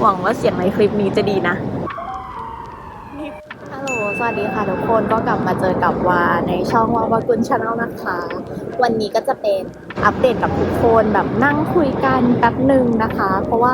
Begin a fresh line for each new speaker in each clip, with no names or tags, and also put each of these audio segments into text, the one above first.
หวังว่าเสียงในคลิปนี้จะดีนะฮัลโหลสวัสดีค่ะทุกคนก็กลับมาเจอกับวาในช่องวาวากุลชาแนลนะคะ วันนี้ก็จะเป็นอัปเดตกับทุกคนแบบนั่งคุยกันแป๊บหนึ่งนะคะ เพราะว่า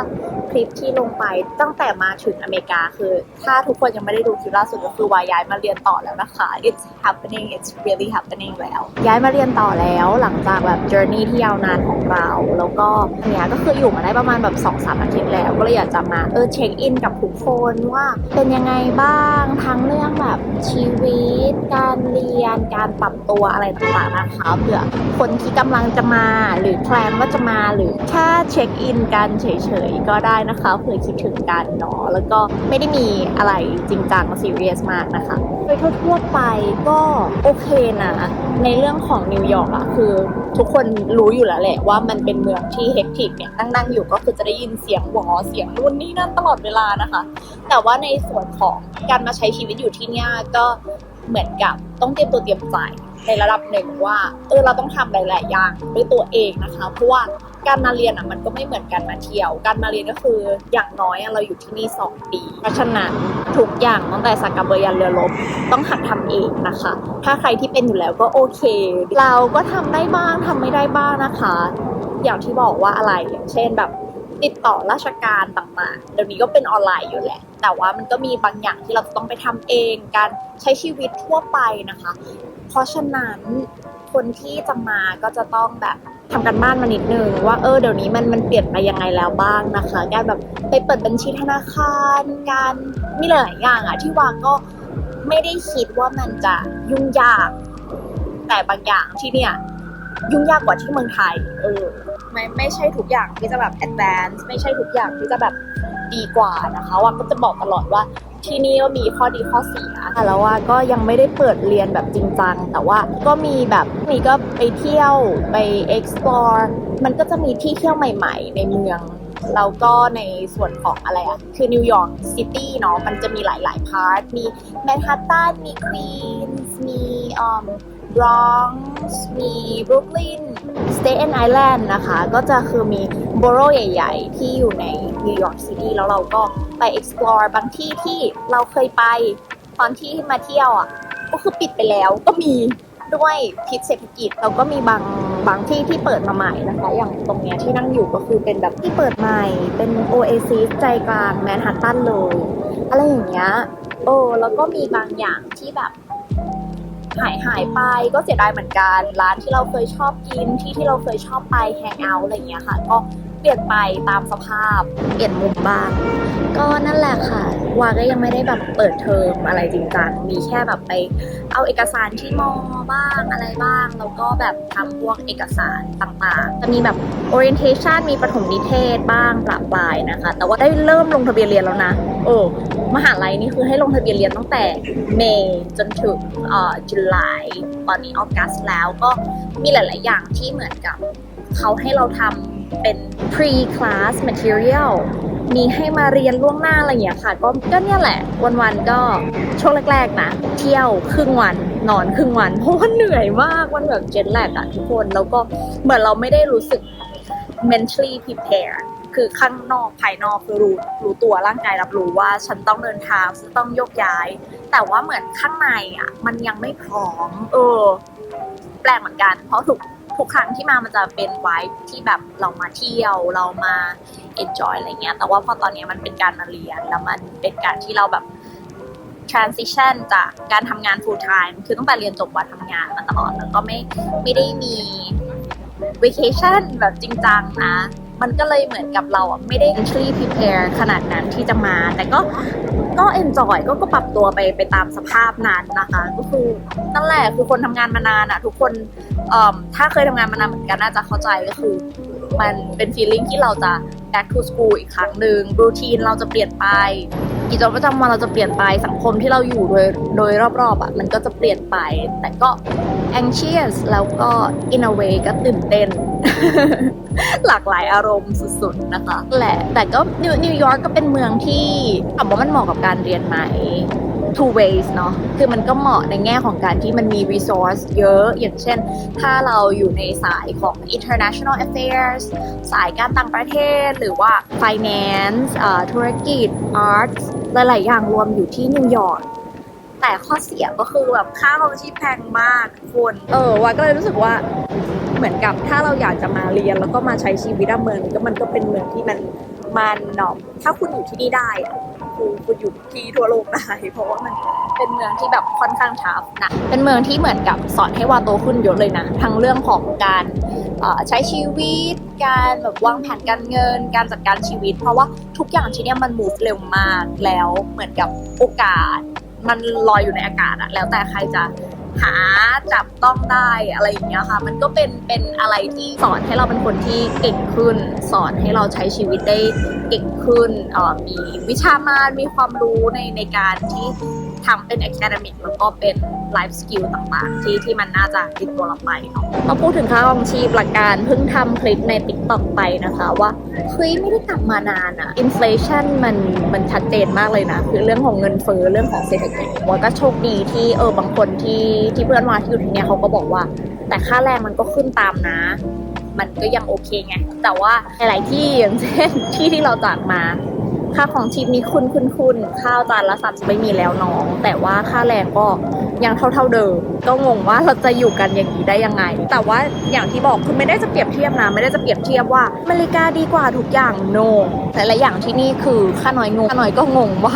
คลิปที่ลงไปตั้งแต่มาถึงอเมริกา คือ ถ้าทุกคนยังไม่ได้ดูคลิปล่าสุดก็คือวาย้ายมาเรียนต่อแล้วนะคะ it's happening it's really happening แล้ว ย้ายมาเรียนต่อแล้วหลังจากแบบ journey ที่ยาวนานของเรา แล้วก็เนี้ยก็คืออยู่มาได้ประมาณแบบ2อสามอาทิตย์แล้ว ก็เลยอยากจะมาเออเช็คอินกับทุกคนว่าเป็นยังไงบ้างทั้งเรื่องแบบชีวิต การเรียนการปรับตัวอะไรต่างๆนะคะเผื่อคนที่กำลังจะมาหรือแพลนว่าจะมาหรือแค่เช็คอินกันเฉยๆก็ได้นะคะเผื่อคิดถึงกันเนาะแล้วก็ไม่ได้มีอะไรจริงจังซีเรียสมากนะคะโดยทั่วๆไปก็โอเคนะ ในเรื่องของนิวยอร์กอะคือทุกคนรู้อยู่แล้วแหละว่ามันเป็นเมืองที่เฮกทิกเนี่ยนั่งๆอยู่ก็คือจะได้ยินเสียงหวอเสียงนู่นนี่นั่นตลอดเวลานะคะ แต่ว่าในส่วนของการมาใช้ชีวิตอยู่ที่นี่ก็เหมือนกับต้องเตรียมตัวเตรียมใจในระดับหนึ่งว่าเออเราต้องทำหลาย ๆ อย่างด้วยตัวเองนะคะ เพราะว่า การมาเรียนอะมันก็ไม่เหมือนการมาเที่ยว การมาเรียนก็คืออย่างน้อยเราอยู่ที่นี่ 2 ปี เพราะฉะนั้นทุกอย่างตั้งแต่สักกระเบือยันเรือรบต้องหัดทำเองนะคะ ถ้าใครที่เป็นอยู่แล้วก็โอเค เราก็ทำได้บ้างทำไม่ได้บ้างนะคะ อย่างที่บอกว่าอะไรอย่างเช่นแบบติดต่อราชการต่างๆ เดี๋ยวนี้ก็เป็นออนไลน์อยู่แหละ แต่ว่ามันก็มีบางอย่างที่เราต้องไปทำเอง การใช้ชีวิตทั่วไปนะคะ เพราะฉะนั้นคนที่จะมาก็จะต้องแบบ ทำกันบ้านมานิดนึงว่าเออเดี๋ยวนี้มันมันเปลี่ยนไปยังไงแล้วบ้างนะคะ การแบบไปเปิดบัญชีธนาคาร การมีหลายอย่างอะที่วางก็ไม่ได้คิดว่ามันจะยุ่งยาก แต่บางอย่างที่เนี่ยยุ่งยากกว่าที่เมืองไทย เออ ไม่ไม่ใช่ทุกอย่างที่จะแบบ advance ไม่ใช่ทุกอย่างที่จะแบบดีกว่านะคะว่าก็จะบอกตลอดว่า ที่นี่ก็มีข้อดีข้อเสียแต่แล้วว่าก็ยังไม่ได้เปิดเรียนแบบจริงจัง แต่ว่าก็มีแบบมีก็ไปเที่ยวไป explore มันก็จะมีที่เที่ยวใหม่ ๆ ในเมืองแล้วก็ในส่วนของอะไรอะคือนิวยอร์กซิตี้เนาะมันจะมีหลาย ๆ พาร์ท มีแมนฮัตตันมีควีนส์มีอ่าบรอนซ์มีบรุกลินสเต t นไอแลนด์นะคะ ก็จะคือมี บโรใหญ่ ๆ ที่อยู่ในนิวยอร์กซิตี้แล้วเราก็ไป explore บางที่ที่เราเคยไปตอนที่มาเที่ยวอะก็คือปิดไปแล้วก็มีด้วยพิษเศรษฐกิจเราก็มีบางบางที่ที่เปิดมาใหม่นะคะ อย่างตรงเนี้ยที่นั่งอยู่ก็คือเป็นแบบที่เปิดใหม่เป็นโอเอซิสใจกลางแมนฮัตตันเลยอะไรอย่างเงี้ยโอ้แล้วก็มีบางอย่างที่แบบหายหายไปก็เสียดายเหมือนกัน ร้านที่เราเคยชอบกินที่ที่เราเคยชอบไปแฮงเอาท์อะไรอย่างเงี้ยค่ะ ก็ เปลี่ยนไปตามสภาพ เปลี่ยนมุมบ้าง ก็นั่นแหละค่ะ วาก็ยังไม่ได้แบบเปิดเทอมอะไรจริงจังมีแค่แบบไป เอาเอกสารที่มอบ้างอะไรบ้าง แล้วก็แบบทำพวกเอกสารต่างๆ จะมีแบบ orientation มีประถมนิเทศบ้างประปรายนะคะ แต่ว่าได้เริ่มลงทะเบียนเรียนแล้วนะโอ้มหาลัยนี่คือให้ลงทะเบียนเรียนตั้งแต่เมย์จนถึงเอ่อจุลายตอนนี้ออกัสแล้วก็มีหลาย ๆ อย่างที่เหมือนกับเขาให้เราทำ เป็น pre class material มีให้มาเรียนล่วงหน้าอะไรอย่างเงี้ยค่ะ ก็ก็เนี่ยแหละ วันๆก็ช่วงแรกๆนะเที่ยวครึ่งวันนอนครึ่งวันเพราะว่าเหนื่อยมากมันแบบเจ็ตแลกอะทุกคนแล้วก็เหมือนเราไม่ได้รู้สึก mentally prepare คือข้างนอกภายนอกคือรู้รู้ตัวร่างกายรับรู้ว่าฉันต้องเดินทางฉันต้องโยกย้าย แต่ว่าเหมือนข้างในอะ มันยังไม่พร้อม เออ แปลกเหมือนกัน เพราะทุก ทุกครั้งที่มามันจะเป็นไวท์ที่แบบเรามาเที่ยวเรามาเอ็นจอะไรเงี้ย แต่ว่าพอตอนนี้มันเป็นการมาเรียนแล้วมันเป็นการที่เราแบบ transition จากการทำงาน full time คือตั้งแต่เรียนจบวันทำงานมาตลอดแล้วก็ไม่ไม่ได้มี vacation แบบจริงจังนะ มันก็เลยเหมือนกับเราอะไม่ได้ actually prepare ขนาดนั้นที่จะมา แต่ก็ก็ enjoy ก็ก็ปรับตัวไปไปตามสภาพนั้นนะคะ ก็คือนั่นแหละคือคนทำงานมานานอะ ทุกคนเอ่อถ้าเคยทำงานมานานเหมือนกันน่าจะเข้าใจก็คือ มันเป็น feeling ที่เราจะ back to school อีกครั้งหนึ่งรูทีนเราจะเปลี่ยนไป กิจวัตรประจำวันเราจะเปลี่ยนไปสังคมที่เราอยู่โดยโดยรอบๆอะมันก็จะเปลี่ยนไป แต่ก็ anxious แล้วก็ in a way ก็ตื่นเต้น หลากหลายอารมณ์สุดๆนะคะแหละแต่ก็นิวนิวยอร์กก็เป็นเมืองที่ถามว่ามันเหมาะกับการเรียนไหม two ways เนาะคือมันก็เหมาะในแง่ของการที่มันมี resource เยอะ อย่างเช่น ถ้าเราอยู่ในสายของ international affairs สายการต่างประเทศ หรือว่า finance ธุรกิจ arts หลายๆอย่างรวมอยู่ที่นิวยอร์กแต่ข้อเสียก็คือแบบค่าครองชีพแพงมากทุกคนเออว่าก็เลยรู้สึกว่าเหมือนกับถ้าเราอยากจะมาเรียนแล้วก็มาใช้ชีวิตอะเมืองก็มันก็เป็นเมืองที่มันมันเนาะถ้าคุณอยู่ที่นี่ได้อะ คือคุณอยู่ที่ทั่วโลกได้เพราะว่ามันเป็นเมืองที่แบบค่อนข้างทับนะเป็นเมืองที่เหมือนกับสอนให้วาโตขึ้นเยอะเลยนะทั้งเรื่องของการใช้ชีวิต การแบบวางแผนการเงิน การจัดการชีวิต เพราะว่าทุกอย่างที่นี่มันมูฟเร็วมากแล้วเหมือนกับโอกาส มันลอยอยู่ในอากาศอะแล้วแต่ใครจะ หาจับต้องได้อะไรอย่างเงี้ยค่ะ มันก็เป็นเป็นอะไรที่สอนให้เราเป็นคนที่เก่งขึ้น สอนให้เราใช้ชีวิตได้เก่งขึ้นออมีวิชามานมีความรู้ในในการที่ ทำเป็น academic แล้วก็เป็น life skill ต่างๆ ที่ที่มันน่าจะติดตัวเราไปเนาะมาพูดถึงค่าของชีพหลักการเพิ่งทำคลิปใน TikTok ไปนะคะว่าเฮ้ยไม่ได้กลับมานานอะ inflation มันมันชัดเจนมากเลยนะ คือเรื่องของเงินเฟ้อเรื่องของเศรษฐกิจว่าก็โชคดีที่เออบางคนที่ที่เพื่อนวาที่อยู่ที่เนี่ยเขาก็บอกว่า แต่ค่าแรงมันก็ขึ้นตามนะมันก็ยังโอเคไง แต่ว่าหลายๆที่อย่างเช่นที่ที่เราจากมา ค่าของชีพนี้คุณคุณคุณข้าวจานละสามสิบไม่มีแล้วน้อง แต่ว่าค่าแรงก็ยังเท่าเท่าเดิม ก็งงว่าเราจะอยู่กันอย่างนี้ได้ยังไง แต่ว่าอย่างที่บอกคือไม่ได้จะเปรียบเทียบนะ ไม่ได้จะเปรียบเทียบว่าอเมริกาดีกว่าทุกอย่างโนแต่ละอย่างที่นี่คือค่าน้อยงงค่าน้อยก็งงว่า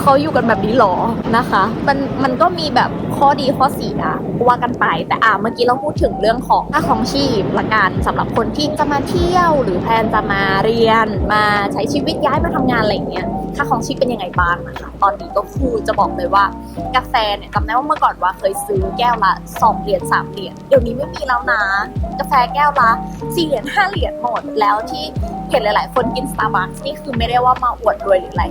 เขาอยู่กันแบบนี้หรอนะคะ มันมันก็มีแบบข้อดีข้อเสียว่ากันไป แต่อ่าเมื่อกี้เราพูดถึงเรื่องของค่าของชีพละกันสำหรับคนที่จะมาเที่ยวหรือแพลนจะมาเรียน มาใช้ชีวิตย้ายมาทำงานอะไรเงี้ยค่าของชีพเป็นยังไงบ้างนะคะตอนนี้ก็คือจะบอกเลยว่ากาแฟเนี่ยจำได้ว่าเมื่อก่อนว่าเคยซื้อแก้วละ2เหรียญ3เหรียญเดี๋ยวนี้ไม่มีแล้วนะ กาแฟแก้วละ4เหรียญ5เหรียญหมดแล้วที่เห็นหลาย ๆ คนกิน Starbucks นี่คือไม่ได้ว่ามาอวดรวยหรืออะไร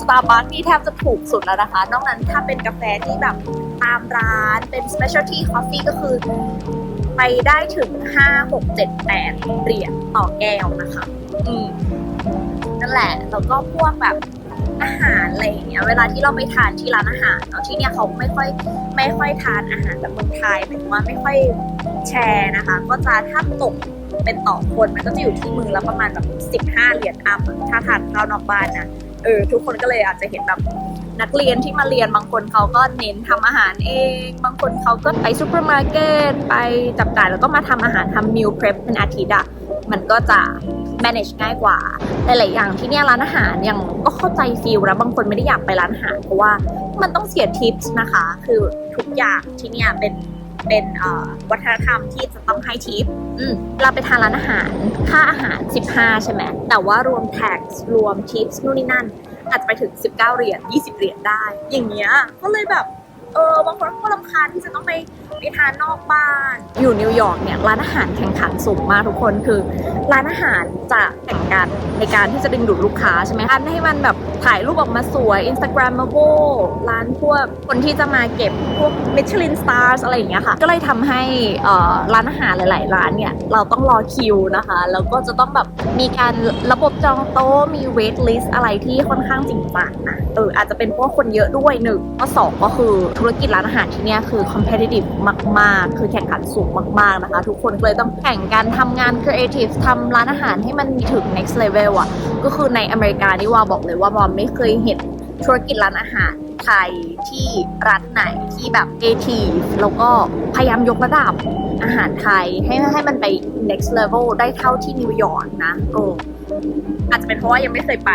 Starbucks นี่แทบจะถูกสุดแล้วนะคะ นอกนั้นถ้าเป็นกาแฟที่แบบตามร้านเป็น specialty coffee ก็คือไปได้ถึง 5 6 7 8 เหรียญต่อแก้วนะคะ อืม นั่นแหละ แล้วก็พวกแบบอาหารอะไรอย่างเงี้ย เวลาที่เราไปทานที่ร้านอาหารเนาะที่เนี่ยเขาไม่ค่อยไม่ค่อยทานอาหารแบบเมืองไทยหมายถึงว่าไม่ค่อยแชร์นะคะ ก็จะถ้าตกเป็นต่อคนมันก็จะอยู่ที่มือละประมาณแบบ 15 เหรียญอัพถ้าทานข้าวนอกบ้านนะเออทุกคนก็เลยอาจจะเห็นแบบนักเรียนที่มาเรียนบางคนเขาก็เน้นทำอาหารเอง บางคนเขาก็ไปซูเปอร์มาร์เก็ตไปจับจ่ายแล้วก็มาทำอาหารทำมิลเพรสเป็นอาทิตย์อะ มันก็จะ manage ง่ายกว่าหลายๆอย่างที่เนี่ยร้านอาหารยังก็เข้าใจฟิลแล้วบางคนไม่ได้อยากไปร้านอาหารเพราะว่ามันต้องเสียทิปนะคะ คือทุกอย่างที่เนี่ยเป็นเป็นวัฒนธรรมที่จะต้องให้ทิปเราไปทานร้านอาหาร ค่าอาหาร 15 ใช่ไหม แต่ว่ารวม tax รวม tips นู่นนี่นั่น อาจจะไปถึง 19 เหรียญ 20 เหรียญได้ อย่างเงี้ย ก็เลยแบบ เออบางคนก็รำคาญที่จะต้องไปไปทานนอกบ้าน อยู่นิวยอร์กเนี่ยร้านอาหารแข่งขันสูงมากทุกคนคือร้านอาหารจะแข่งกันในการที่จะดึงดูดลูกค้าใช่ไหมคะให้มันแบบถ่ายรูปออกมาสวย Instagramable ร้านพวกคนที่จะมาเก็บพวก Michelin stars อะไรอย่างเงี้ยค่ะ ก็เลยทำให้ร้านอาหารหลาย ๆ ร้านเนี่ยเราต้องรอคิวนะคะ แล้วก็จะต้องแบบมีการระบบจองโต๊ะมี wait list อะไรที่ค่อนข้างจริงจังนะเอออาจจะเป็นเพราะว่าคนเยอะด้วยหนึ่งก็สองก็คือธุรกิจร้านอาหารที่นี่คือ competitive มาก ๆ คือแข่งขันสูงมาก ๆ นะคะ ทุกคนเลยต้องแข่งกันทำงาน creative ทำร้านอาหารให้มันถึง next level อะ ก็คือในอเมริกานี่ว่าบอกเลยว่าบอมไม่เคยเห็นธุรกิจร้านอาหารไทยที่รัฐไหนที่แบบ creative แล้วก็พยายามยกระดับอาหารไทยให้ให้มันไป next level ได้เท่าที่นิวยอร์กนะเอออาจจะเป็นเพราะว่ายังไม่เคยไป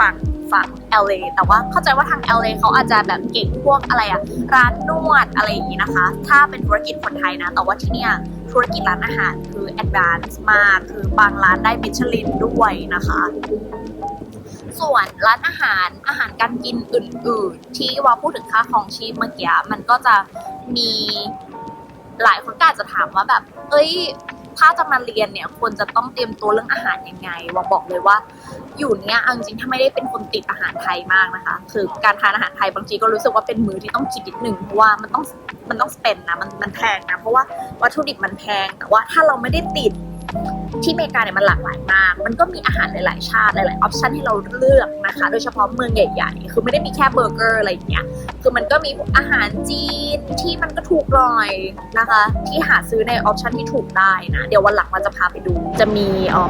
ฝั่ง ฝั่ง LA แต่ว่าเข้าใจว่าทาง LA เขาอาจจะแบบเก่งพวกอะไรอะร้านนวดอะไรอย่างนี้นะคะ ถ้าเป็นธุรกิจคนไทยนะ แต่ว่าที่เนี่ยธุรกิจร้านอาหารคือ advance มากคือบางร้านได้มิชลินด้วยนะคะ ส่วนร้านอาหารอาหารการกินอื่น ๆ ที่ว่าพูดถึงค่าของชีพเมื่อกี้มันก็จะมีหลายคนก็อาจจะถามว่าแบบ เอ้ยถ้าจะมาเรียนเนี่ยควรจะต้องเตรียมตัวเรื่องอาหารยังไงว่าบอกเลยว่า อยู่เนี้ยเอาจริงๆถ้าไม่ได้เป็นคนติดอาหารไทยมากนะคะ คือการทานอาหารไทยบางทีก็รู้สึกว่าเป็นมือที่ต้องคิดนิดหนึ่งเพราะว่ามันต้องมันต้องสเปนนะมันมันแพงนะเพราะว่าวัตถุดิบมันแพงแต่ว่าถ้าเราไม่ได้ติดที่อเมริกาเนี่ยมันหลากหลายมาก มันก็มีอาหารหลาย ๆ ชาติหลาย ๆ ออปชันให้เราเลือกนะคะ โดยเฉพาะเมืองใหญ่ ๆ คือไม่ได้มีแค่เบอร์เกอร์อะไรอย่างเงี้ยคือมันก็มีอาหารจีนที่มันก็ถูกหน่อยนะคะ ที่หาซื้อในออปชันที่ถูกได้นะ เดี๋ยววันหลังเราจะพาไปดู จะมีอ่อ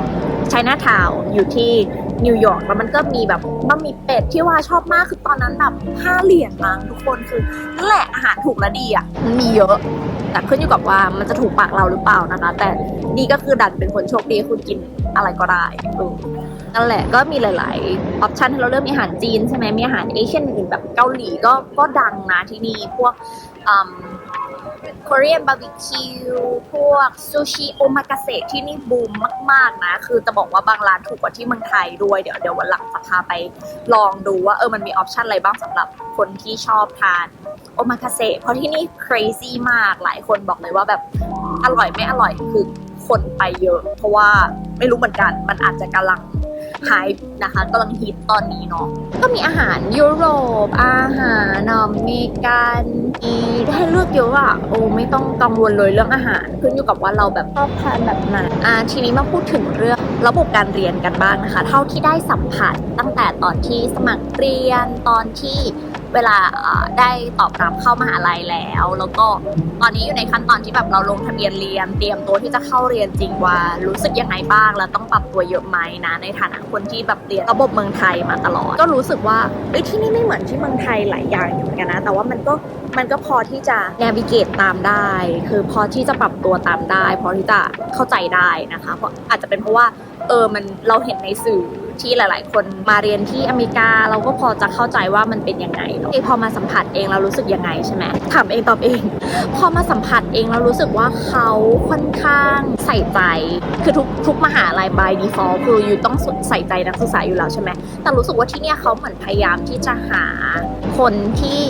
ไชน่าทาวอยู่ที่นิวยอร์กแล้วมันก็มีแบบบะหมี่เป็ดที่ว่าชอบมากคือตอนนั้นแบบห้าเหรียญมั้งทุกคนคือนั่นแหละอาหารถูกและดีอะมันมีเยอะ แต่ขึ้นอยู่กับว่ามันจะถูกปากเราหรือเปล่านะคะ แต่นี่ก็คือดันเป็นคนโชคดีคุณกินอะไรก็ได้ นั่นแหละก็มีหลาย ๆ ออปชันให้เราเริ่มมีอาหารจีนใช่ไหมมีอาหารเอเชียนอื่นแบบเกาหลีก็ก็ดังนะที่นี่พวกอืม Korean barbecue พวกซูชิโอมากาเสะที่นี่บูมมาก ๆ นะ คือจะบอกว่าบางร้านถูกกว่าที่เมืองไทยด้วย เดี๋ยวเดี๋ยววันหลังจะพาไปลองดูว่าเออมันมีออปชันอะไรบ้างสำหรับคนที่ชอบทานโอมากาเสะเพราะที่นี่ crazy มากหลายคนบอกเลยว่าแบบอร่อยไม่อร่อยคือคนไปเยอะ เพราะว่าไม่รู้เหมือนกัน มันอาจจะกำลัง ไฮนะคะกำลังฮิตตอนนี้เนาะก็มีอาหารยุโรป อาหารอเมริกันอีให้เลือกเยอะอะโอ้ไม่ต้องกังวลเลยเรื่องอาหารขึ้นอยู่กับว่าเราแบบชอบทานแบบไหนอ่าทีนี้มาพูดถึงเรื่องระบบการเรียนกันบ้างนะคะ เท่าที่ได้สัมผัสตั้งแต่ตอนที่สมัครเรียนตอนที่ เวลาได้ตอบรับเข้ามหาลัยแล้ว แล้วก็ตอนนี้อยู่ในขั้นตอนที่แบบเราลงทะเบียนเรียน เตรียมตัวที่จะเข้าเรียนจริงว่า รู้สึกยังไงบ้างแล้วต้องปรับตัวเยอะไหมนะ ในฐานะคนที่แบบเรียนระบบเมืองไทยมาตลอด ก็รู้สึกว่าเอ้ยที่นี่ไม่เหมือนที่เมืองไทยหลายอย่างอยู่เหมือนกันนะ แต่ว่ามันก็มันก็พอที่จะ navigate ตามได้ คือพอที่จะปรับตัวตามได้ พอที่จะเข้าใจได้นะคะเพราะอาจจะเป็นเพราะว่าเออมันเราเห็นในสื่อ ที่หลาย ๆ คนมาเรียนที่อเมริกาเราก็พอจะเข้าใจว่ามันเป็นยังไงเนอะพอมาสัมผัสเองเรารู้สึกยังไงใช่ไหมถามเองตอบเอง พอมาสัมผัสเองเรารู้สึกว่าเขาค่อนข้างใส่ใจ คือทุกทุกมหาลัย by default คืออยู่ต้องใส่ใจนักศึกษาอยู่แล้วใช่ไหมแต่รู้สึกว่าที่เนี่ยเขาเหมือนพยายามที่จะหาคนที่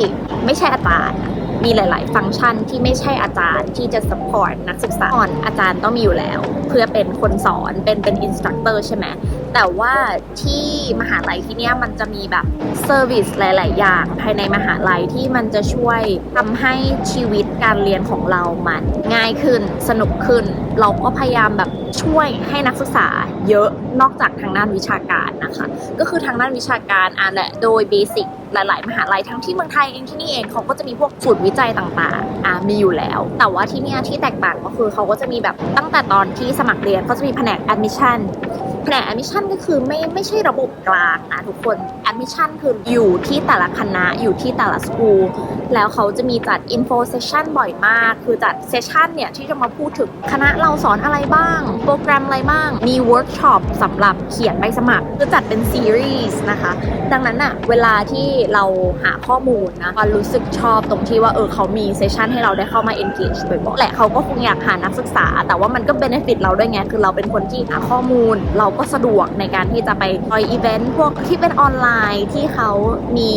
ไม่ใช่อาจารย์มีหลาย ๆ ฟังก์ชันที่ไม่ใช่อาจารย์ที่จะ support นักศึกษาก่อนอาจารย์ต้องมีอยู่แล้ว เพื่อเป็นคนสอนเป็นเป็น instructor ใช่ไหม แต่ว่าที่มหาลัยที่นี่มันจะมีแบบเซอร์วิสหลาย ๆ อย่าง ภายในมหาลัยที่มันจะช่วยทำให้ชีวิตการเรียนของเรามันง่ายขึ้นสนุกขึ้น เราก็พยายามแบบช่วยให้นักศึกษาเยอะนอกจากทางด้านวิชาการนะคะ ก็คือทางด้านวิชาการอะแหละโดยเบสิกหลาย ๆ มหาลัยทั้งที่เมืองไทยเองที่นี่เองเขาก็จะมีพวกศูนย์วิจัยต่าง ๆ อะมีอยู่แล้ว แต่ว่าที่นี่ที่แตกต่างก็คือเขาก็จะมีแบบตั้งแต่ตอนที่สมัครเรียนเขาจะมีแผนก admission แผนก admission ก็คือไม่ไม่ใช่ระบบกลางนะทุกคน admission คืออยู่ที่แต่ละคณะอยู่ที่แต่ละสกูลแล้วเขาจะมีจัด info session บ่อยมาก คือจัด session เนี่ยที่จะมาพูดถึงคณะเราสอนอะไรบ้าง โปรแกรมอะไรบ้าง มี workshop สำหรับเขียนใบสมัครคือจัดเป็น series นะคะ ดังนั้นอะเวลาที่เราหาข้อมูลนะก็รู้สึกชอบตรงที่ว่าเออเขามีเซสชันให้เราได้เข้ามา engage บ่อยๆแหละเขาก็คงอยากหานักศึกษา แต่ว่ามันก็ benefit เราด้วยไงคือเราเป็นคนที่หาข้อมูลเราก็สะดวกในการที่จะไปจอยอีเวนต์พวกที่เป็นออนไลน์ที่เขามี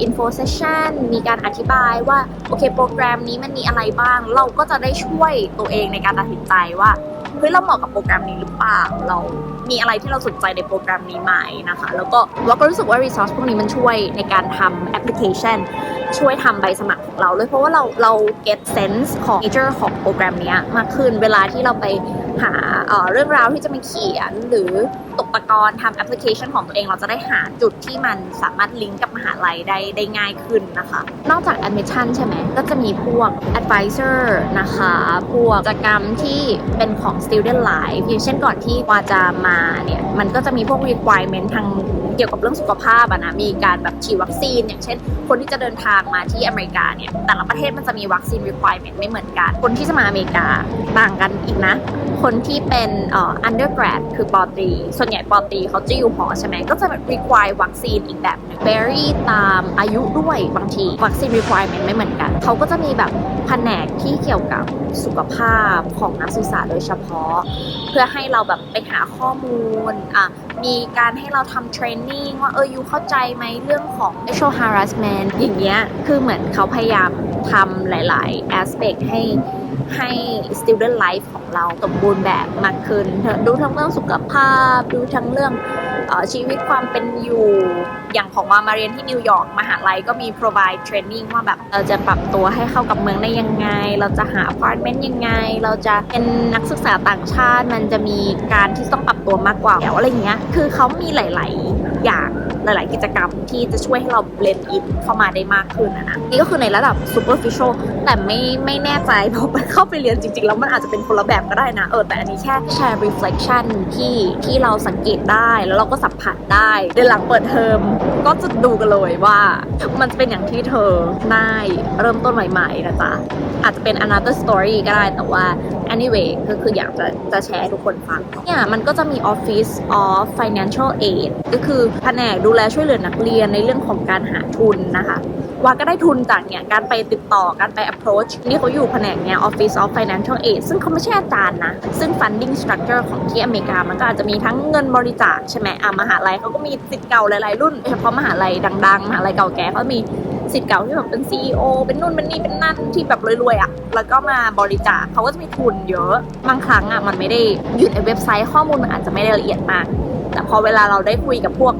อินโฟเซชันมีการอธิบายว่า โอเคโปรแกรมนี้มันมีอะไรบ้าง เราก็จะได้ช่วยตัวเองในการตัดสินใจว่าเฮ้ยเราเหมาะกับโปรแกรมนี้หรือเปล่าเรา มีอะไรที่เราสนใจในโปรแกรมนี้ไหมนะคะ แล้วก็เราก็รู้สึกว่า resource พวกนี้มันช่วยในการทำแอปพลิเคชันช่วยทำใบสมัครของเราเลยเพราะว่าเราเรา get sense ของ nature ของโปรแกรมนี้มากขึ้นเวลาที่เราไปหาเอ่อเรื่องราวที่จะมาเขียน หรือตกตะกอนทำแอปพลิเคชันของตัวเองเราจะได้หาจุดที่มันสามารถลิงก์กับมหาลัยได้ได้ง่ายขึ้นนะคะ นอกจาก admission ใช่ไหมก็จะมีพวก advisor นะคะ พวกกิจกรรมที่เป็นของ student life อย่างเช่นก่อนที่วาจะมาาเนี่ยมันก็จะมีพวก requirement ทาง เกี่ยวกับเรื่องสุขภาพอะนะมีการแบบฉีดวัคซีน อย่างเช่น คนที่จะเดินทางมาที่อเมริกาเนี่ยแต่ละประเทศมันจะมีวัคซีน requirement ไม่เหมือนกัน คนที่จะมาอเมริกาต่างกันอีกนะ คนที่เป็นเอ่อ undergrad คือปอตรีส่วนใหญ่ปอตรีเขาจะอยู่หอใช่ไหมก็จะ require วัคซีนอีกแบบหนึง vary ตามอายุด้วยบางทีวัคซีน requirement ไม่เหมือนกันเขาก็จะมีแบบแผนกที่เกี่ยวกับสุขภาพของนักศึกษาโดยเฉพาะ เพื่อให้เราแบบไปหาข้อมูลอะมีการให้เราทำเทรนนิ่งว่าเออยูเข้าใจไหมเรื่องของ sexual harassment อย่างเงี้ยคือเหมือนเขาพยายามทำหลาย ๆ aspect ให้ให้ student life ของเราสมบูรณ์แบบมากขึ้น ดูทั้งเรื่องสุขภาพ ดูทั้งเรื่องชีวิตความเป็นอยู่อย่างของมามาเรียนที่นิวยอร์กมหาลัยก็มี provide training ว่าแบบเราจะปรับตัวให้เข้ากับเมืองได้ยังไง เราจะหา apartment ยังไง เราจะเป็นนักศึกษาต่างชาติมันจะมีการที่ต้องปรับตัวมากกว่าแล้วอะไรเงี้ยคือเขามีหลาย ๆ อย่างหลาย ๆ กิจกรรมที่จะช่วยให้เรา blend in เข้ามาได้มากขึ้นนะนะนี่ก็คือในระดับ superficial แต่ไม่ไม่แน่ใจเพราะมันเข้าไปเรียนจริง ๆ แล้วมันอาจจะเป็นคนละแบบก็ได้นะ เออแต่อันนี้แค่แชร์ reflection ที่ที่เราสังเกตได้แล้วเราก็สัมผัสได้เดือนหลังเปิดเทอมก็จะดูกันเลยว่า มันจะเป็นอย่างที่เธอได้เริ่มต้นใหม่ๆนะจ๊ะอาจจะเป็น another story ก็ได้แต่ว่า anyway ก็คืออยากจะจะแชร์ให้ทุกคนฟังเนี่ยมันก็จะมี office of financial aid ก็คือแผนกดูแลช่วยเหลือนักเรียนในเรื่องของการหาทุนนะคะ ว่าก็ได้ทุนจากเนี่ยการไปติดต่อการไป approach นี่เขาอยู่แผนกเนี่ย Office of Financial Aid ซึ่งเขาไม่ใช่อาจารย์นะ ซึ่ง funding structure ของที่อเมริกา มันก็อาจจะมีทั้งเงินบริจาคใช่ไหมอะมหาลัยเขาก็มีสิทธิ์เก่าหลาย ๆ รุ่นเฉพาะมหาลัยดัง ๆ มหาลัยเก่าแก่เขามีสิทธิ์เก่าที่แบบเป็น CEO เป็นนู่นเป็นนี่เป็นนั่นที่แบบรวยๆอะ แล้วก็มาบริจาคเขาก็จะมีทุนเยอะ บางครั้งอะมันไม่ได้อยู่ในเว็บไซต์ข้อมูลมันอาจจะไม่ได้ละเอียดมาก แต่พอเวลาเราได้คุยกับพวก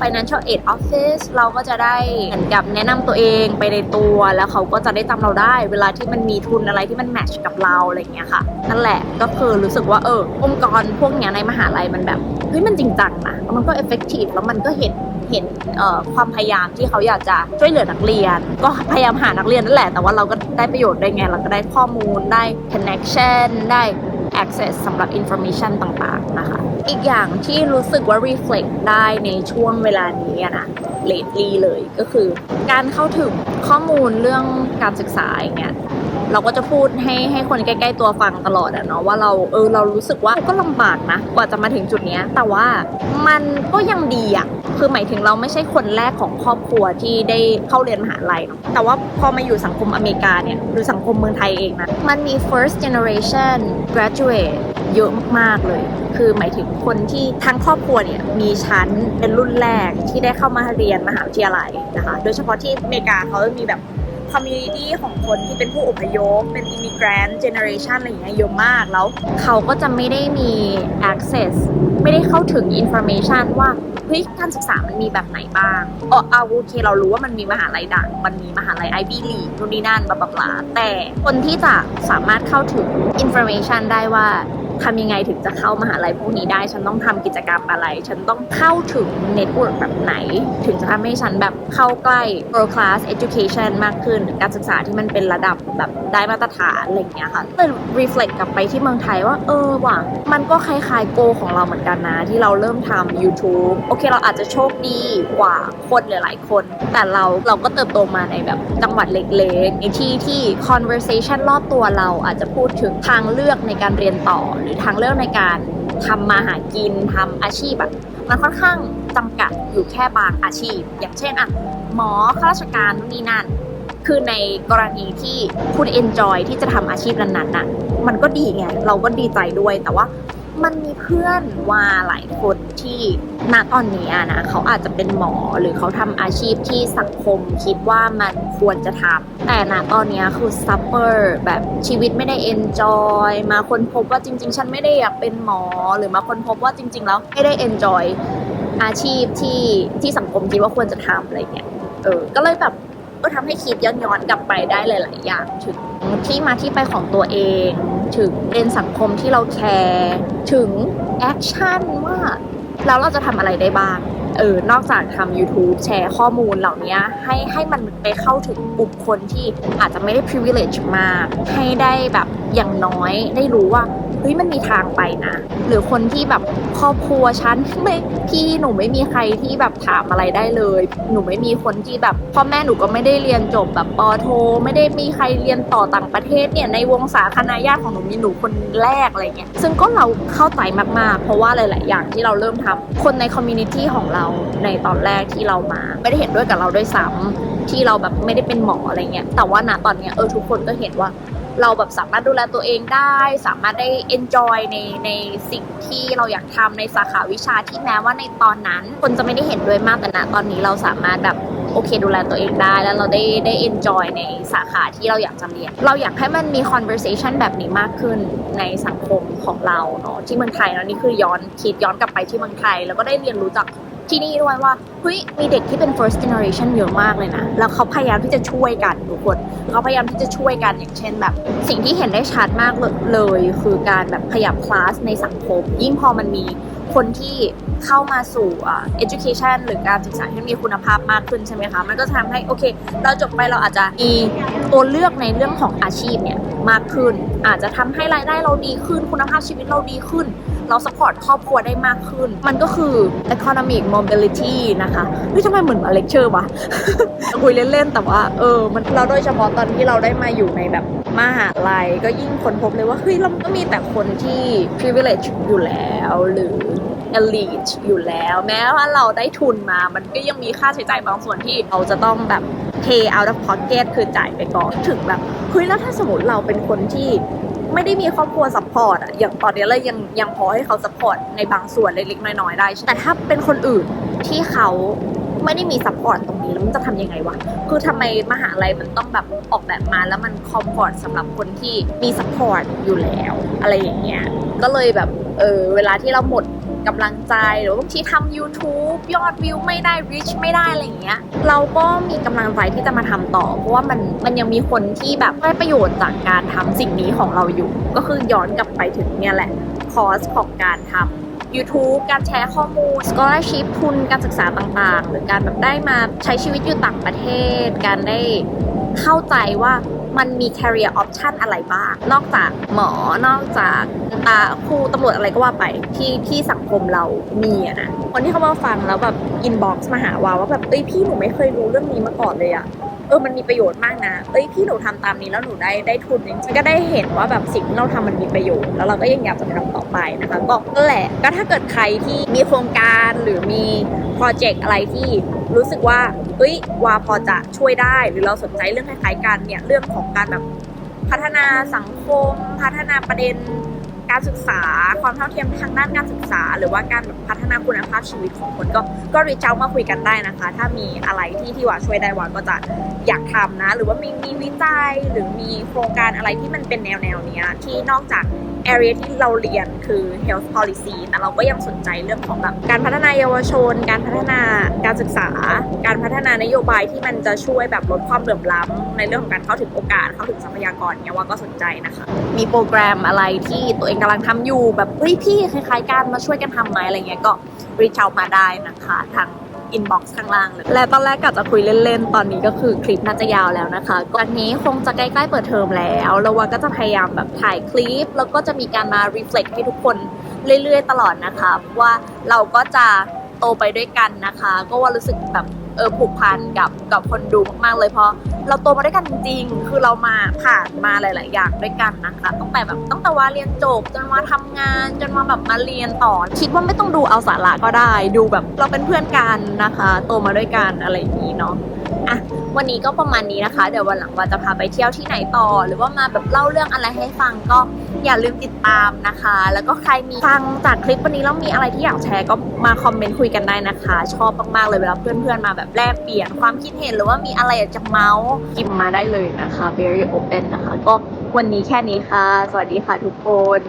financial aid office เราก็จะได้เหมือนกับแนะนำตัวเองไปในตัว แล้วเขาก็จะได้จำเราได้ เวลาที่มันมีทุนอะไรที่มันแมทช์กับเราอะไรเงี้ยค่ะ นั่นแหละก็คือรู้สึกว่าเออองค์กรพวกเนี้ยในมหาลัยมันแบบเฮ้ยมันจริงจังนะมันก็ effective แล้วมันก็เห็นเห็นเอ่อความพยายามที่เขาอยากจะช่วยเหลือนักเรียน ก็พยายามหานักเรียนนั่นแหละ แต่ว่าเราก็ได้ประโยชน์ได้ไง เราก็ได้ข้อมูลได้ connection ได้ access สำหรับ information ต่างๆ นะคะ อีกอย่างที่รู้สึกว่า reflect ได้ในช่วงเวลานี้นะ lately เลยก็คือ การเข้าถึงข้อมูลเรื่องการศึกษาอย่างเงี้ย เราก็จะพูดให้ให้คนใกล้ๆตัวฟังตลอดอะเนาะว่าเราเออเรารู้สึกว่าก็ลำบากนะกว่าจะมาถึงจุดนี้แต่ว่ามันก็ยังดีอะคือหมายถึงเราไม่ใช่คนแรกของครอบครัวที่ได้เข้าเรียนมหาลัยเนาะแต่ว่าพอมาอยู่สังคมอเมริกาเนี่ยหรือสังคมเมืองไทยเองนะมันมี first generation graduate เยอะมากๆเลย คือหมายถึงคนที่ทั้งครอบครัวเนี่ยมีชั้นเป็นรุ่นแรกที่ได้เข้ามาเรียนมหาวิทยาลัยนะคะ โดยเฉพาะที่อเมริกาเขาจะมีแบบ คอมมูนิตี้ของคนที่เป็นผู้อพยพ เป็นอิมิเกรนต์เจเนอเรชันอะไรอย่างเงี้ยเยอะมาก แล้วเขาก็จะไม่ได้มี access ไม่ได้เข้าถึง information ว่าเฮ้ยการศึกษามันมีแบบไหนบ้างเออเอาโอเค เรารู้ว่ามันมีมหาลัยดัง มันมีมหาลัย Ivy League นู่นนี่นั่นบลาบลาแต่คนที่จะสามารถเข้าถึง information ได้ว่า ทำยังไงถึงจะเข้ามหาลัยพวกนี้ได้ ฉันต้องทำกิจกรรมอะไร ฉันต้องเข้าถึงเน็ตเวิร์กแบบไหน ถึงจะทำให้ฉันแบบเข้าใกล้ world class education มากขึ้น การศึกษาที่มันเป็นระดับแบบได้มาตรฐานอะไรเงี้ยค่ะเลย reflect กลับไปที่เมืองไทยว่า เออว่ะ มันก็คล้ายๆโกของเราเหมือนกันนะ ที่เราเริ่มทำ YouTube โอเค เราอาจจะโชคดีกว่าคนหลายๆคน แต่เราเราก็เติบโตมาในแบบจังหวัดเล็กๆในที่ที่ conversation รอบตัวเราอาจจะพูดถึงทางเลือกในการเรียนต่อหรือทางเลือกในการทำมาหากินทำอาชีพอะมันค่อนข้างจำกัดอยู่แค่บางอาชีพ อย่างเช่นอะหมอข้าราชการนู่นนี่นั่น คือในกรณีที่คุณเอนจอยที่จะทำอาชีพนั้นๆน่ะมันก็ดีไงเราก็ดีใจด้วยแต่ว่า มันมีเพื่อนว่าหลายคนที่ณตอนนี้นะเขาอาจจะเป็นหมอหรือเขาทำอาชีพที่สังคมคิดว่ามันควรจะทำแต่ณตอนนี้คือ suffer แบบชีวิตไม่ได้ enjoy มาคนพบว่าจริง ๆ ฉันไม่ได้อยากเป็นหมอหรือมาคนพบว่าจริง ๆ แล้วไม่ได้ enjoy อาชีพที่ที่สังคมคิดว่าควรจะทำอะไรเงี้ยเออก็เลยแบบก็ทำให้คิดย้อนย้อนๆกลับไปได้หลาย ๆ อย่างถึงที่มาที่ไปของตัวเอง ถึงเป็นสังคมที่เราแคร์ถึงแอคชั่นว่าแล้วเราจะทำอะไรได้บ้าง เออ นอกจากทำ YouTube แชร์ข้อมูลเหล่านี้ให้ให้มันไปเข้าถึงกลุ่มคนที่อาจจะไม่ได้ privilege มาก ให้ได้แบบอย่างน้อยได้รู้ว่า เฮ้ยมันมีทางไปนะ หรือคนที่แบบครอบครัวฉันไม่พี่หนูไม่มีใครที่แบบถามอะไรได้เลย หนูไม่มีคนที่แบบพ่อแม่หนูก็ไม่ได้เรียนจบแบบปอโท ไม่ได้มีใครเรียนต่อต่างประเทศเนี่ยในวงสาคณะญาติของหนูมีหนูคนแรกอะไรเงี้ยซึ่งก็เราเข้าใจมากๆ เพราะว่าหลาย ๆ อย่างที่เราเริ่มทำคนในคอมมูนิตี้ของเราในตอนแรกที่เรามา ไม่ได้เห็นด้วยกับเราด้วยซ้ำที่เราแบบไม่ได้เป็นหมออะไรเงี้ย แต่ว่าณตอนเนี้ยเออทุกคนก็เห็นว่า เราแบบสามารถดูแลตัวเองได้ สามารถได้ enjoy ในในสิ่งที่เราอยากทำในสาขาวิชาที่แม้ว่าในตอนนั้น คนจะไม่ได้เห็นด้วยมากแต่ณตอนนี้เราสามารถแบบโอเคดูแลตัวเองได้แล้วเราได้ได้ enjoy ในสาขาที่เราอยากจะเรียน เราอยากให้มันมี conversation แบบนี้มากขึ้นในสังคมของเราเนาะที่เมืองไทยเนาะนี่คือย้อนคิดย้อนกลับไปที่เมืองไทย แล้วก็ได้เรียนรู้จาก ที่นี่ด้วยว่าเฮ้ยมีเด็กที่เป็น first generation เยอะมากเลยนะ แล้วเขาพยายามที่จะช่วยกันทุกคนเขาพยายามที่จะช่วยกันอย่างเช่นแบบ สิ่งที่เห็นได้ชัดมากเลย คือการแบบขยับคลาสในสังคม ยิ่งพอมันมีคนที่เข้ามาสู่อ่า education หรือการศึกษาที่มีคุณภาพมากขึ้นใช่ไหมคะ มันก็จะทำให้โอเค เราจบไปเราอาจจะมีตัวเลือกในเรื่องของอาชีพเนี่ยมากขึ้น อาจจะทำให้รายได้เราดีขึ้น คุณภาพชีวิตเราดีขึ้น เราสปอร์ตครอบครัวได้มากขึ้น มันก็คือ economic mobility นะคะเฮ้ยทำไมเหมือนมาเลคเชอร์วะคุยเล่นๆ แต่ว่า เออ มันเราโดยเฉพาะตอนที่เราได้มาอยู่ในแบบมหาลัยก็ยิ่งค้นพบเลยว่า เฮ้ย เราก็มีแต่คนที่ privilege อยู่แล้วหรือ elite อยู่แล้ว แม้ว่าเราได้ทุนมา มันก็ยังมีค่าใช้จ่ายบางส่วนที่เราจะต้องแบบ pay out of pocket คือจ่ายไปก่อน ถึงแบบเฮ้ยแล้วถ้าสมมติเราเป็นคนที่ ไม่ได้มีครอบครัวซัพพอร์ตอะอย่างตอนนี้เรายังยังพอให้เขาซัพพอร์ตในบางส่วนเล็กๆน้อยๆได้ แต่ถ้าเป็นคนอื่นที่เขาไม่ได้มีซัพพอร์ตตรงนี้แล้วมันจะทำยังไงวะ คือทำไมมหาลัยมันต้องแบบออกแบบมาแล้วมันคอมฟอร์ตสำหรับคนที่มีซัพพอร์ตอยู่แล้ว อะไรอย่างเงี้ย ก็เลยแบบเออเวลาที่เราหมด กำลังใจหรือบางทีทำ YouTube ยอดวิวไม่ได้ reach ไม่ได้อะไรอย่างเงี้ยเราก็มีกำลังใจที่จะมาทำต่อ เพราะว่ามันมันยังมีคนที่แบบได้ประโยชน์จากการทำสิ่งนี้ของเราอยู่ ก็คือย้อนกลับไปถึงเนี่ยแหละคอร์สของการทำ YouTube การแชร์ข้อมูล scholarship ทุนการศึกษาต่างๆ หรือการแบบได้มาใช้ชีวิตอยู่ต่างประเทศ การได้เข้าใจว่า มันมี career option อะไรบ้าง นอกจากหมอ นอกจากตาครูตำรวจอะไรก็ว่าไปที่ที่สังคมเรามีอะนะ คนที่เขามาฟังแล้วแบบ inbox มาหาวาว่าแบบเอ้ยพี่หนูไม่เคยรู้เรื่องนี้มาก่อนเลยอะเออ มันมีประโยชน์มากนะ เอ้ย พี่หนูทำตามนี้แล้วหนูได้ได้ทุนจริงๆก็ได้เห็นว่าแบบสิ่งที่เราทำมันมีประโยชน์ แล้วเราก็ยังอยากจะทำต่อไปนะคะ ก็แหละ ก็ถ้าเกิดใครที่มีโครงการหรือมี โปรเจกต์อะไรที่รู้สึกว่าเฮ้ยว่าพอจะช่วยได้ หรือเราสนใจเรื่องคล้ายๆกันเนี่ยเรื่องของการแบบพัฒนาสังคม พัฒนาประเด็นการศึกษาความเท่าเทียมทางด้านการศึกษา หรือว่าการแบบพัฒนาคุณภาพชีวิตของคนก็ก็รีเจ้ามาคุยกันได้นะคะ ถ้ามีอะไรที่ที่ว่าช่วยได้ว่าก็จะอยากทำนะ หรือว่ามีมีวิจัยหรือมีโครงการอะไรที่มันเป็นแนวแนวๆเนี้ยที่นอกจาก area ที่เราเรียนคือ health policy แต่เราก็ยังสนใจเรื่องของแบบการพัฒนาเยาวชน การพัฒนาการศึกษา การพัฒนานโยบายที่มันจะช่วยแบบลดความเหลื่อมล้ำในเรื่องของการเข้าถึงโอกาสเข้าถึงทรัพยากรเนี่ยว่าก็สนใจนะคะ มีโปรแกรมอะไรที่ตัวเองกำลังทำอยู่แบบเฮ้ยพี่คล้ายๆกันมาช่วยกันทำไหมอะไรเงี้ยก็รีช out มาได้นะคะทาง อินบ็อกซ์ข้างล่างเลย และตอนแรกกะจะคุยเล่นๆ ตอนนี้ก็คือคลิปน่าจะยาวแล้วนะคะตอนนี้คงจะใกล้ๆเปิดเทอมแล้วแล้วว่าก็จะพยายามแบบถ่ายคลิป แล้วก็จะมีการมา reflect ให้ทุกคนเรื่อยๆ ตลอดนะคะเพราะว่าเราก็จะโตไปด้วยกันนะคะ ก็ว่ารู้สึกแบบ เออผูกพันกับกับคนดูมากๆเลยเพราะเราโตมาด้วยกันจริงๆคือเรามาผ่านมาหลาย ๆ อย่างด้วยกันนะคะตั้งแต่แบบตั้งแต่ว่าเรียนจบจนมาทำงาน จนมาแบบมาเรียนต่อ คิดว่าไม่ต้องดูเอาสาระก็ได้ ดูแบบเราเป็นเพื่อนกันนะคะ โตมาด้วยกันอะไรอย่างนี้เนาะอะวันนี้ก็ประมาณนี้นะคะ เดี๋ยววันหลังว่าจะพาไปเที่ยวที่ไหนต่อ หรือว่ามาแบบเล่าเรื่องอะไรให้ฟังก็ อย่าลืมติดตามนะคะ แล้วก็ใครมีฟังจากคลิปวันนี้แล้วมีอะไรที่อยากแชร์ก็มาคอมเมนต์คุยกันได้นะคะ ชอบมากๆเลยเวลาเพื่อนๆมาแบบแลกเปลี่ยนความคิดเห็นหรือว่ามีอะไรอยากจะเมาส์กิมมาได้เลยนะคะ very open นะคะ ก็วันนี้แค่นี้ค่ะ สวัสดีค่ะทุกคน